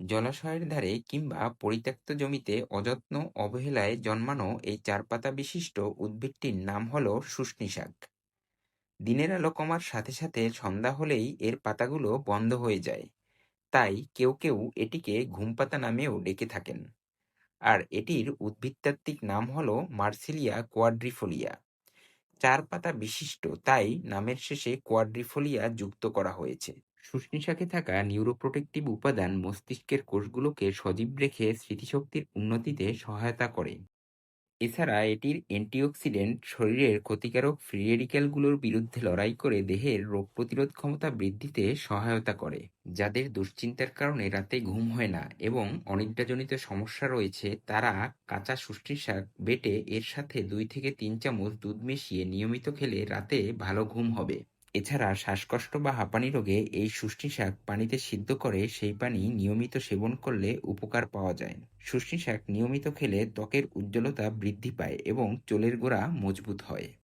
জলাশয়ের ধারে কিংবা পরিত্যক্ত জমিতে অযত্ন অবহেলায় জন্মানো এই চার পাতা বিশিষ্ট উদ্ভিদটির নাম হল শুষ্নী শাক। দিনের আলো কমার সাথে সাথে সন্ধ্যা হলেই এর পাতাগুলো বন্ধ হয়ে যায়। তাই কেউ কেউ এটিকে ঘুমপাতা নামেও ডেকে থাকেন। আর এটির উদ্ভিদতাত্ত্বিক নাম হল মার্সিলিয়া কোয়াড্রিফোলিয়া। চার পাতা বিশিষ্ট, তাই নামের শেষে কোয়াড্রিফোলিয়া যুক্ত করা হয়েছে। শুষ্নী শাকে থাকা নিউরোপ্রোটেক্টিভ উপাদান মস্তিষ্কের কোষগুলোকে সজীব রেখে স্মৃতিশক্তির উন্নতিতে সহায়তা করে। এছাড়া এটির অ্যান্টিঅক্সিডেন্ট শরীরের ক্ষতিকারক ফ্রি রেডিক্যালগুলোর বিরুদ্ধে লড়াই করে দেহের রোগ প্রতিরোধ ক্ষমতা বৃদ্ধিতে সহায়তা করে, যাদের দুশ্চিন্তার কারণে রাতে ঘুম হয় না এবং অনিদ্রাজনিত সমস্যা রয়েছে, তারা কাঁচা শুষ্টি শাক বেটে এর সাথে দুই থেকে তিন চামচ দুধ মিশিয়ে নিয়মিত খেলে রাতে ভালো ঘুম হবে। এছাড়া শ্বাসকষ্ট বা হাঁপানি রোগে এই শুষ্নি শাক পানিতে সিদ্ধ করে সেই পানি নিয়মিত সেবন করলে উপকার পাওয়া যায়। শুষ্নি শাক নিয়মিত খেলে ত্বকের উজ্জ্বলতা বৃদ্ধি পায় এবং চুলের গোড়া মজবুত হয়।